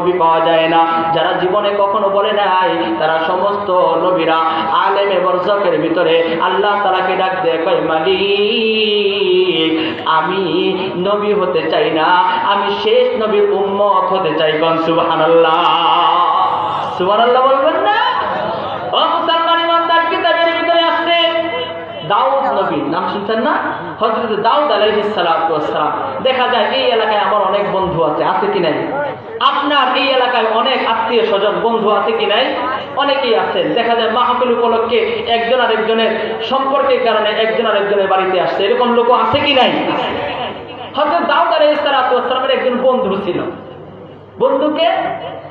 নবী পাওয়া যায় না। যারা জীবনে কখনো বলে নাই, তারা সমস্ত নবীরা আলেমে বর্ষকের ভিতরে আল্লাহ তালাকে ডাক দেয়, কয় আমি নবী হতে চাই না, আমি শেষ নবীর উম্মত হতে চাই। গন সুবাহ সুবাহ বলবেন না ও মুসলমান ইমানদার কিতাবের ভিতরে আসছে নাম শুনছেন না? হজরত দাউদ দেখা যায় এই এলাকায় আমার অনেক বন্ধু আছে আছে কি নাই? আপনার এই এলাকায় অনেক আত্মীয় স্বজন, বন্ধু আছে কি নাই? অনেকেই দেখা যায় মাহফিল উপলক্ষে একজন আরেকজনের সম্পর্কের কারণে একজন আরেকজনের বাড়িতে আসছে। এরকম লোক আছে কি নাই? হজরত দাউদ আলাইহিস সালাতু ওয়াসসালামের একজন বন্ধু ছিল। বন্ধুকে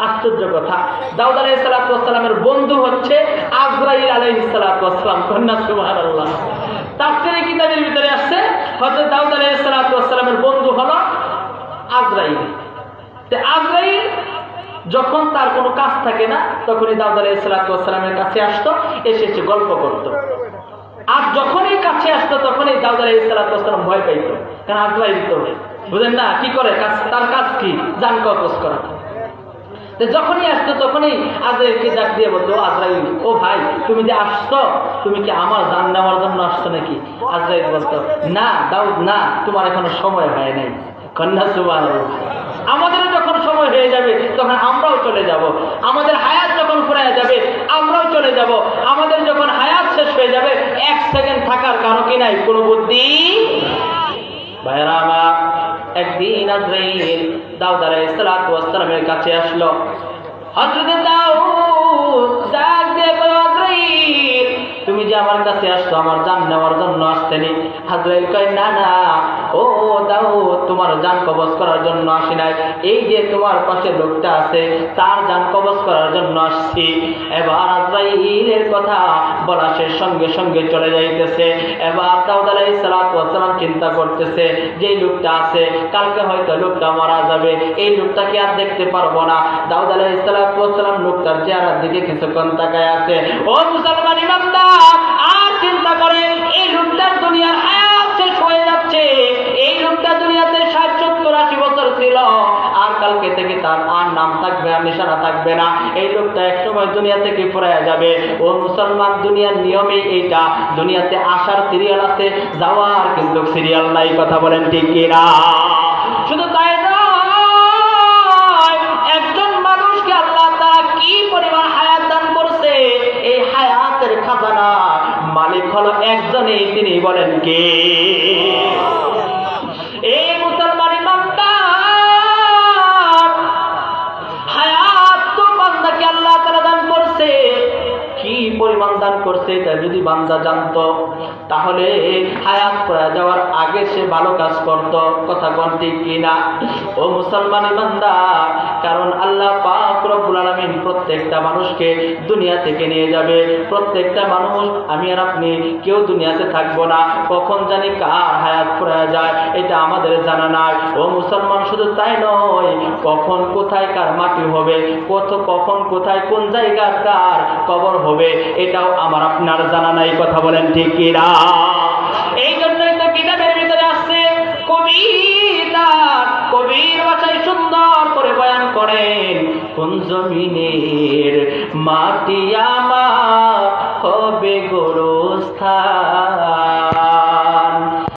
আশ্চর্য কথা। দাউদ আলাইহি সালাতু ওয়াসসালামের বন্ধু হচ্ছে আজরাইল আলাইহি সালাতু ওয়াসসালাম কন্যা, সুবহানাল্লাহ। তাফসীরে কিতাবের ভিতরে আসছে? হযরত দাউদ আলাইহি সালাতু ওয়াসসালামের বন্ধু হলো আজরাইল। আজরাইল যখন তার কোনো কাজ থাকে না, তখনই দাউদ আলাইহি সালাতু ওয়াসসালামের কাছে আসতো, এসে এসে গল্প করতো। আর যখনই কাছে আসতো, তখনই দাউদ আলাইহি সালাতু ওয়াসসালাম ভয় পাইতো। কারণ আজরাইল তো, বুঝেন না, কি করে? তার কাজ কি? জান কপস করা। যখনই আসতো, তখনই আজরাইলকে ডাক দিয়ে বলতো আজরাইল, ও ভাই, তুমি যে আসছো, তুমি কি আমার জান নেওয়ার জন্য আসছো নাকি? আজরাইল বলতো, না, দাউদ, না, তোমার এখনও সময় হয় নাই। কন্যা সুবাহ আমাদেরও যখন সময় হয়ে যাবে, তখন আমরাও চলে যাব। আমাদের হায়াত যখন ফুরায় যাবে, আমরাও চলে যাব। আমাদের যখন হায়াত শেষ হয়ে যাবে, এক সেকেন্ড থাকার কারও কি নাই? কোনো বুদ্ধি ভাইরা আমার একদিন আজরাইল দাউদ আলাইহিস সালামের কাছে আসলো। হযরত দাউদ যে আমার কাছে আসছো আমার জান নেওয়ার জন্য আসতেনি। আজরাইল কয়, না না, ও দাউদ তোমার জান কবজ করার জন্য আসি নাই। এই যে তোমার পাশে লোকটা আছে, তার জান কবজ করার জন্য আসছি। এবার আজরাইলের কথা বলা সে সঙ্গে সঙ্গে চলে যাইতেছে। এবার দাউদ সালাতু সালাম চিন্তা করতেছে যে লোকটা আছে, কালকে হয়তো লোকটা মারা যাবে, এই লোকটাকে আর দেখতে পারব না? দাউদ সালাতু সালাম লোকটার চেহারার দিকে কিছুক্ষণ তাকায় আছে। ও মুসলমান ইমানদার চিন্তা করে এই লোকটার দুনিয়ার হায়াত শেষ হয়ে যাচ্ছে। এই লোকটা দুনিয়াতে ষাট, সত্তর, আশি বছর ছিল। আর কালকে থেকে তার আর নাম থাকবে আর নিশানা থাকবে না। এই লোকটা একসময় দুনিয়া থেকে ফুরাইয়া যাবে। ও মুসলমান, দুনিয়ার নিয়মেই এইটা। দুনিয়াতে আসার সিরিয়াল আছে, যাওয়ার কিন্তু সিরিয়াল নাই, কথা বলেন ঠিক কিনা? শুধু তাই একজন মানুষকে আল্লাহ তাআলা কি পরিমাণ হায়াত দান করছে? এই হায়াতের খাজানা মালিক হলো একজনেই তিনি বলেন কে? এই এটা যদি বান্দা জানতো, তাহলে হায়াত পড়া যাওয়ার আগে সে ভালো কাজ করত। কথা কোন ঠিক কিনা? ও মুসলমান ইমানদার কারণ আল্লাহ পাক রব্বুল আলামিন প্রত্যেকটা মানুষকে দুনিয়া থেকে নিয়ে যাবে। প্রত্যেকটা মানুষ, আমি আর আপনি কেউ দুনিয়াতে থাকব না। কখন জানি কার হায়াত পড়া যায়, এটা আমাদের জানা নাই। ও মুসলমান, শুধু তাই নয়, কখন কোথায় কার মাটি হবে, কত কখন কোথায় কোন জায়গার কার কবর হবে, এটাও আমার আপনার জানা নাই, কথা বলেন ঠিক কিনা? এই জন্যই তো কিতাবের ভিতরে আসছে, কবিতা। কবির বাসায় সুন্দর করে বয়ান করেন, কোন জমিনের মাটি আমার হবে গোরস্থান?